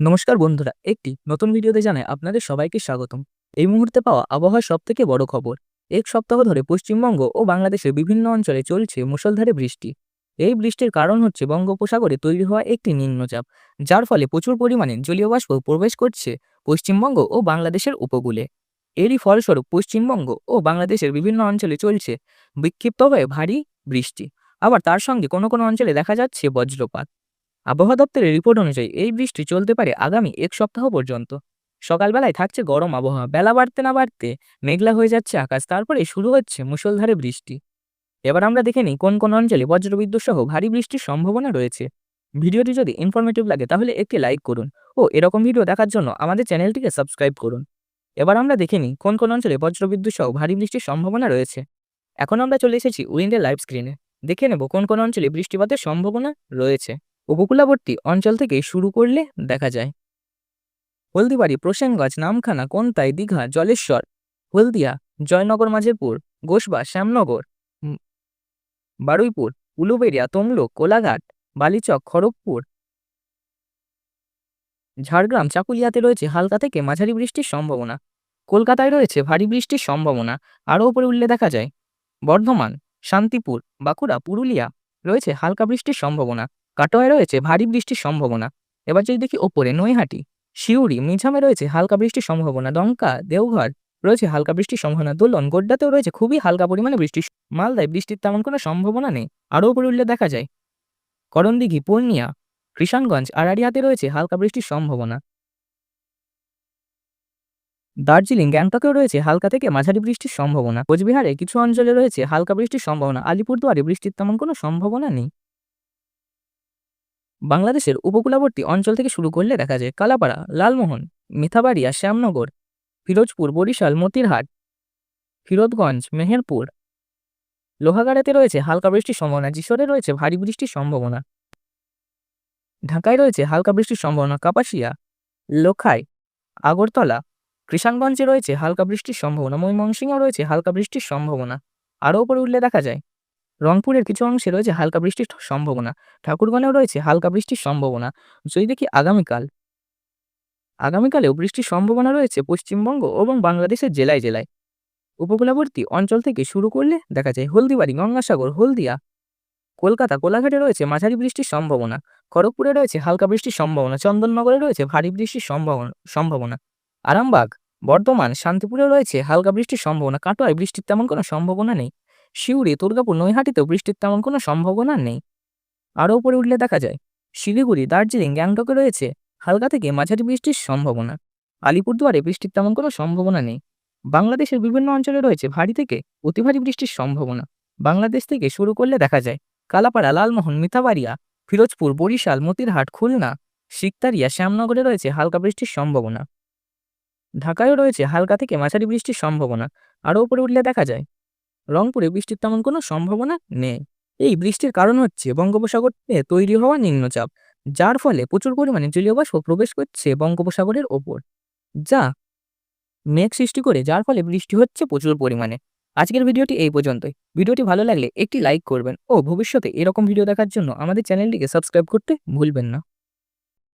নমস্কার বন্ধুরা, একটি নতুন ভিডিওতে জানাই আপনাদের সবাইকে স্বাগতম। এই মুহূর্তে পাওয়া আবহাওয়ার সব থেকে বড় খবর। এক সপ্তাহ ধরে পশ্চিমবঙ্গ ও বাংলাদেশের বিভিন্ন অঞ্চলে চলছে মুষলধারে বৃষ্টি। এই বৃষ্টির কারণ হচ্ছে বঙ্গোপসাগরে তৈরি হওয়া একটি নিম্নচাপ, যার ফলে প্রচুর পরিমাণে জলীয় বাষ্প প্রবেশ করছে পশ্চিমবঙ্গ ও বাংলাদেশের উপকূলে। এরই ফলস্বরূপ পশ্চিমবঙ্গ ও বাংলাদেশের বিভিন্ন অঞ্চলে চলছে বিক্ষিপ্তভাবে ভারী বৃষ্টি। আবার তার সঙ্গে কোনো কোনো অঞ্চলে দেখা যাচ্ছে বজ্রপাত। আবহাওয়া দপ্তরের রিপোর্ট অনুযায়ী এই বৃষ্টি চলতে পারে আগামী এক সপ্তাহ পর্যন্ত। সকালবেলায় থাকছে গরম আবহাওয়া, বেলা বাড়তে না বাড়তে মেঘলা হয়ে যাচ্ছে আকাশ, তারপরে শুরু হচ্ছে মুষলধারে বৃষ্টি। এবার আমরা দেখে নিই কোন কোন অঞ্চলে বজ্রবিদ্যুৎ সহ ভারী বৃষ্টির সম্ভাবনা রয়েছে। ভিডিওটি যদি ইনফরমেটিভ লাগে তাহলে একটি লাইক করুন ও এরকম ভিডিও দেখার জন্য আমাদের চ্যানেলটিকে সাবস্ক্রাইব করুন। এবার আমরা দেখে নিই কোন কোন অঞ্চলে বজ্রবিদ্যুৎ সহ ভারী বৃষ্টির সম্ভাবনা রয়েছে। এখন আমরা চলে এসেছি উইন্ডের লাইভ স্ক্রিনে দেখে নেব কোন কোন অঞ্চলে বৃষ্টিপাতের সম্ভাবনা রয়েছে। উপকূলবর্তী অঞ্চল থেকে শুরু করলে দেখা যায়। হলদিবাড়ি প্রসেনগঞ্জ নামখানা কোনতাই দীঘা জলেশ্বর হলদিয়া জয়নগর মাঝেপুর গোসবা শ্যামনগর বারুইপুর উলুবেড়িয়া তমলুক কোলাঘাট বালিচক খড়গপুর। ঝাড়গ্রাম চাকুলিয়াতে রয়েছে হালকা থেকে মাঝারি বৃষ্টির সম্ভাবনা। কলকাতায় রয়েছে ভারী বৃষ্টির সম্ভাবনা। আরও উপরে উল্লে দেখা যায়। বর্ধমান, শান্তিপুর, বাঁকুড়া, পুরুলিয়া রয়েছে হালকা বৃষ্টির সম্ভাবনা। কাটোয়ায় রয়েছে ভারী বৃষ্টির সম্ভাবনা। এবার যদি দেখি ওপরে, নৈহাটি শিউরি মিঝামে রয়েছে হালকা বৃষ্টির সম্ভাবনা। দমকা, দেওঘর রয়েছে হালকা বৃষ্টির সম্ভাবনা। দোলন, গোড্ডাতেও রয়েছে খুবই হালকা পরিমাণে বৃষ্টি। মালদায় বৃষ্টির তেমন কোনো সম্ভাবনা নেই, আরও উপরে উল্লে দেখা যায়। করণদিঘি, পূর্ণিয়া, কৃষাণগঞ্জ আড়ারিয়াতে রয়েছে হালকা বৃষ্টির সম্ভাবনা। দার্জিলিং, গ্যাংটকেও রয়েছে হালকা থেকে মাঝারি বৃষ্টির সম্ভাবনা। কোচবিহারে কিছু অঞ্চলে রয়েছে হালকা বৃষ্টির সম্ভাবনা। আলিপুরদুয়ারে বৃষ্টির তেমন কোনো সম্ভাবনা নেই। বাংলাদেশের উপকূলবর্তী অঞ্চল থেকে শুরু করলে দেখা যায় কালাপাড়া, লালমোহন, মিথাবাড়িয়া, শ্যামনগর, ফিরোজপুর, বরিশাল, মতিরহাট, ফিরোজগঞ্জ, মেহেরপুর। লোহাগাড়াতে রয়েছে হালকা বৃষ্টির সম্ভাবনা, যিশোরে রয়েছে ভারী বৃষ্টির সম্ভাবনা। ঢাকায় রয়েছে হালকা বৃষ্টির সম্ভাবনা, কাপাসিয়া লোখায় আগরতলা, কৃষাণগঞ্জে রয়েছে হালকা বৃষ্টির সম্ভাবনা, ময়মনসিংহেও রয়েছে হালকা বৃষ্টির সম্ভাবনা। আরও উপরে উঠলে দেখা যায় রংপুরের কিছু অংশে রয়েছে হালকা বৃষ্টির সম্ভাবনা। ঠাকুরগাঁও রয়েছে হালকা বৃষ্টির সম্ভাবনা। যদি দেখি আগামীকাল, আগামীকালেও বৃষ্টির সম্ভাবনা রয়েছে পশ্চিমবঙ্গ এবং বাংলাদেশের জেলায় জেলায়। উপকূলবর্তী অঞ্চল থেকে শুরু করলে দেখা যায় হলদিবাড়ি, গঙ্গাসাগর, হলদিয়া, কলকাতা, কোলাঘাটে রয়েছে মাঝারি বৃষ্টির সম্ভাবনা। খড়গপুরে রয়েছে হালকা বৃষ্টির সম্ভাবনা। চন্দননগরে রয়েছে ভারী বৃষ্টির সম্ভাবনা সম্ভাবনা। আরামবাগ, বর্ধমান শান্তিপুরে রয়েছে হালকা বৃষ্টির সম্ভাবনা। কাটোয়ায় বৃষ্টির তেমন কোনো সম্ভাবনা নেই। শিউরি, দুর্গাপুর, নৈহাটিতেও বৃষ্টির তেমন কোনো সম্ভাবনা নেই। আরও উপরে উঠলে দেখা যায়, শিলিগুড়ি, দার্জিলিং, গ্যাংটকে রয়েছে হালকা থেকে মাঝারি বৃষ্টির সম্ভাবনা। আলিপুরদুয়ারে বৃষ্টির তেমন কোনো সম্ভাবনা নেই। বাংলাদেশের বিভিন্ন অঞ্চলে রয়েছে ভারী থেকে অতি ভারী বৃষ্টির সম্ভাবনা। বাংলাদেশ থেকে শুরু করলে দেখা যায়, কালাপাড়া, লালমোহন মিথাবাড়িয়া ফিরোজপুর, বরিশাল, মতিরহাট, খুলনা শিকতারিয়া শ্যামনগরে রয়েছে হালকা বৃষ্টির সম্ভাবনা। ঢাকায়ও রয়েছে হালকা থেকে মাঝারি বৃষ্টির সম্ভাবনা। আরও উপরে উঠলে দেখা যায় রংপুরে বৃষ্টির তেমন কোনো সম্ভাবনা নেই। এই বৃষ্টির কারণ হচ্ছে বঙ্গোপসাগরে তৈরি হওয়া নিম্নচাপ, যার ফলে প্রচুর পরিমাণে জলীয় বাষ্প প্রবেশ করছে বঙ্গোপসাগরের ওপর। যা মেঘ সৃষ্টি করে, যার ফলে বৃষ্টি হচ্ছে প্রচুর পরিমাণে। আজকের ভিডিওটি এই পর্যন্তই। ভিডিওটি ভালো লাগলে একটি লাইক করবেন ও ভবিষ্যতে এরকম ভিডিও দেখার জন্য আমাদের চ্যানেলটিকে সাবস্ক্রাইব করতে ভুলবেন না।